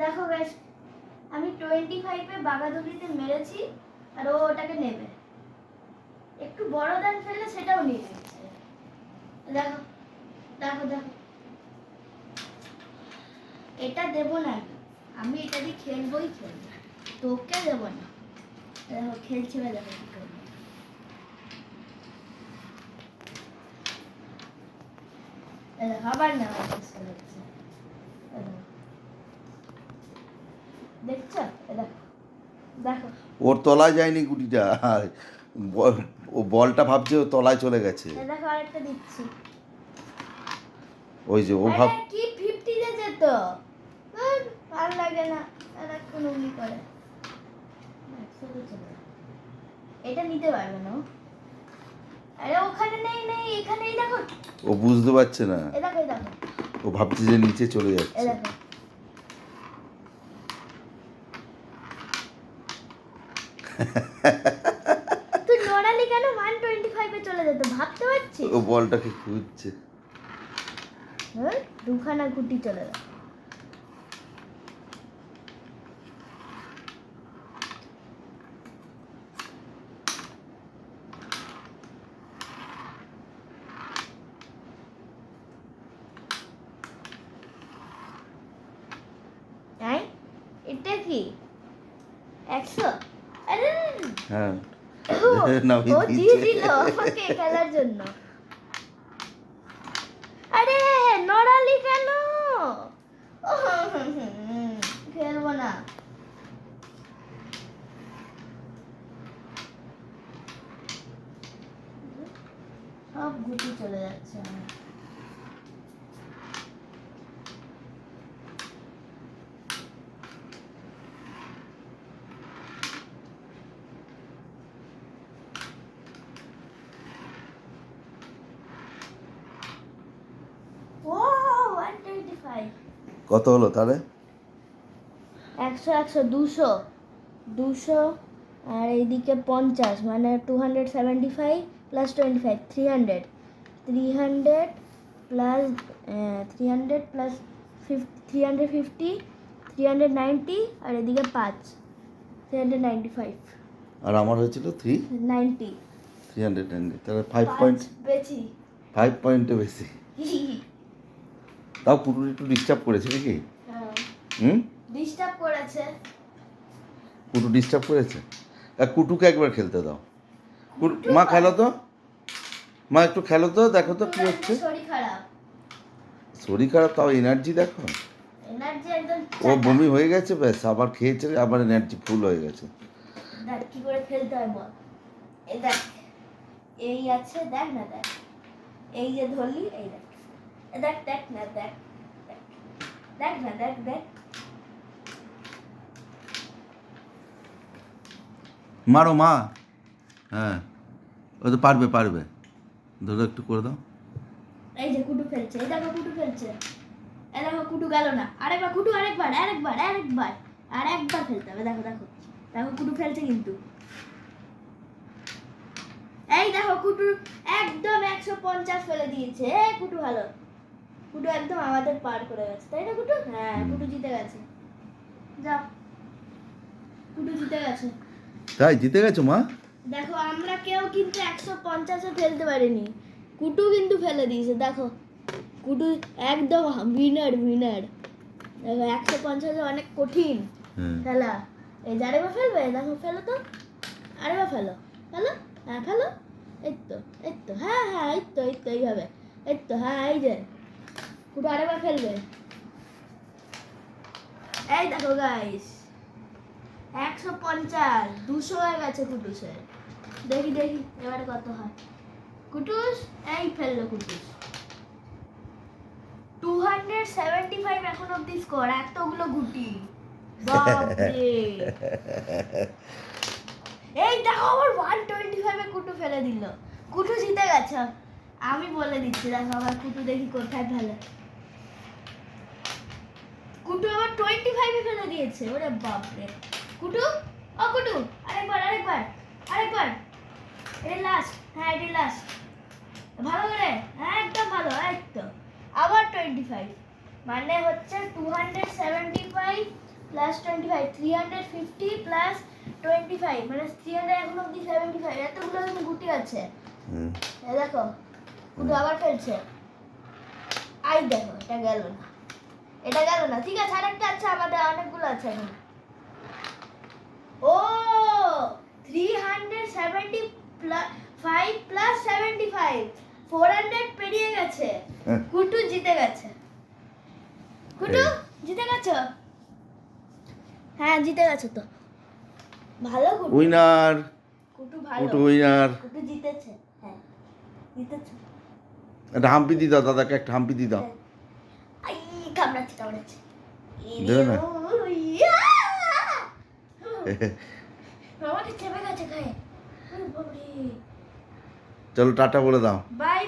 দেখো গাইস আমি টোয়েন্টি ফাইভে বাগাদুলিতে মেরেছি আর ও ওটাকে নেবে। একটু বড় দান ফেললে সেটাও নিয়ে নিচ্ছে। দেখো দেখো দেখো। এটা দেবো না আমি। এটা দিয়ে খেলবোই খেলব তোকে দেবো না। দেখো, খেলছে বা দেখো কি করবে। আবার না চেষ্টা করছে এই দেখো। দেখছ? দেখো। দেখো। ওর তলায় যায়নি গুটিটা। ও বলটা ভাবছে ও তলায় চলে গেছে। দেখো আরেকটা দিচ্ছি। ওই যে ও ভাব কি যেত ভালো লাগে না। কোন উলি করে। এটা নিতে পারবে না। আরে ওখানে নেই নেই এখানেই দেখো। ও বুঝতে পারছে না। এ দেখো দেখো। ও ভাবছে যে নিচে চলে যাচ্ছে। দেখো। তুই নড়ালি কেন? ওয়ান টোয়েন্টি ফাইভে চলে যেত ভাবতে পারছিস? ও বলটাকে খুঁজছে। হ্যাঁ দুখানা গুটি চলে গেল। এটা কি? একশো? হ্যাঁ। ও, দিয়ে দিল আমাকে খেলার জন্য। আরে নড়ালি কেন? খেলব না। সব গুটি চলে যাচ্ছে আমার ও ওয়ান টোয়েন্টি ফাইভ কত হলো তাহলে? একশো একশো দুশো দুশো আর এইদিকে পঞ্চাশ মানে two hundred seventy five plus twenty five three hundred three hundred plus three hundred plus fifty three hundred fifty three hundred ninety আর এদিকে পাঁচ থ্রি হান্ড্রেড নাইনটি ফাইভ আর আমার হয়েছিল three ninety three hundred ninety তাহলে five point বেশি। Five পয়েন্টে বেশি। তাও পুরো একটু ডিস্টার্ব করেছে নাকি? হুম? ডিস্টার্ব করেছে। কুটু ডিস্টার্ব করেছে? আর কুটুকে একবার খেলতে দাও। মা খেলো তো? মা একটু খেলো তো দেখো তো কি হচ্ছে। শরীর খারাপ। তাও এনার্জি দেখো। ও বমি হয়ে গেছে ব্যাস আবার খেয়েছে আবার এনার্জি ফুল হয়ে গেছে। কি করে খেলতে হয় বল। এই দেখ এই আছে দেখ না দেখ। এই যে ধরলি এই দেখ। দেখ দেখ না দেখ দেখ। না দেখ দেখ মারো মা। হ্যাঁ। ও তো পারবে পারবে। ধরো একটু করে দাও। এই যে কুটু ফেলছে এই দেখো কুটু ফেলছে। এই দেখো কুটু গেল না। আরেকবার কুটু আরেকবার আরেকবার আরেকবার। আর একবার ফেলতে হবে দেখো দেখো। দেখো কুটু ফেলছে কিন্তু। এই দেখো কুটু একদম একশো পঞ্চাশ ফেলে দিয়েছে। কুটু ভালো। কুটু একদম আমাদের পার করে গেছে তাই না কুটু? হ্যাঁ। কুটু জিতে গেছে। যাও। কুটু জিতে গেছে। তাই জিতে গেছো মা? দেখো আমরা কেউ কিন্তু একশো পঞ্চাশে ফেলতে পারিনি। কুটু কিন্তু ফেলে দিয়েছে দেখো। কুটু একদম উইনার উইনার দেখো একশো পঞ্চাশে অনেক কঠিন। ফেলা এই যে আরেকবার ফেলবে দেখো ফেলো তো। আরেকবার ফেলো। ফেলো? হ্যাঁ ফেলো। এই তো এই তো। হ্যাঁ হ্যাঁ এই তো এই তো এইভাবে। এই তো হ্যাঁ এই যে। কুটু আরেকবার এই দেখো গাইস একশো পঞ্চাশ, দুশো হয়ে গেছে কুটুসের। দেখি দেখি, এবারে কত হয়। কুটুস, এই ফেলল কুটুস। টু হান্ড্রেড সেভেন্টি ফাইভ এখন অব্দি স্কোর এতগুলো গুটি। এই দেখো, আমার ওয়ান টোয়েন্টি ফাইভে কুটু ফেলে দিল। কুটু জিতে গেছে। আমি বলে দিচ্ছি, দেখো, আমার কুটু দেখি কোথায় ফেলে। কুটু আবার টোয়েন্টি ফাইভে ফেলে দিয়েছে ওরে বাপরে। কুটু? ও কুটু আরেকবার আরেকবার আরেকবার। এটা লাস্ট হ্যাঁ এটা লাস্ট ভালো করে? হ্যাঁ একদম ভালো তো। আবার টোয়েন্টি ফাইভ মানে হচ্ছে two hundred seventy five plus twenty five three hundred fifty plus twenty five মানে থ্রি হান্ড্রেড এখন অব্দি সেভেন্টি ফাইভ এতগুলো কিন্তু গুটি আছে। হুম। এই দেখো কুটু আবার ফেলছে। আই দেখো এটা গেল না। এটা গেল না। ঠিক আছে আরেকটা আছে আমাদের অনেকগুলো আছে ও three hundred seventy five plus seventy five four hundred পেরিয়ে গেছে। হ্যাঁ। কুটু জিতে গেছে। কুটু জিতে গেছো? হ্যাঁ জিতে গেছো তো। ভালো কুটু। উইনার কুটু ভালো। কুটু উইনার কুটু জিতেছে। হ্যাঁ জিতেছে। একটা হাম্পি দি দাও দাদাকে একটা হাম্পি দি দাও। আই কামড়াচ্ছে কামড়াচ্ছে দেবে না? চলো টাটা বলে দাও। বাই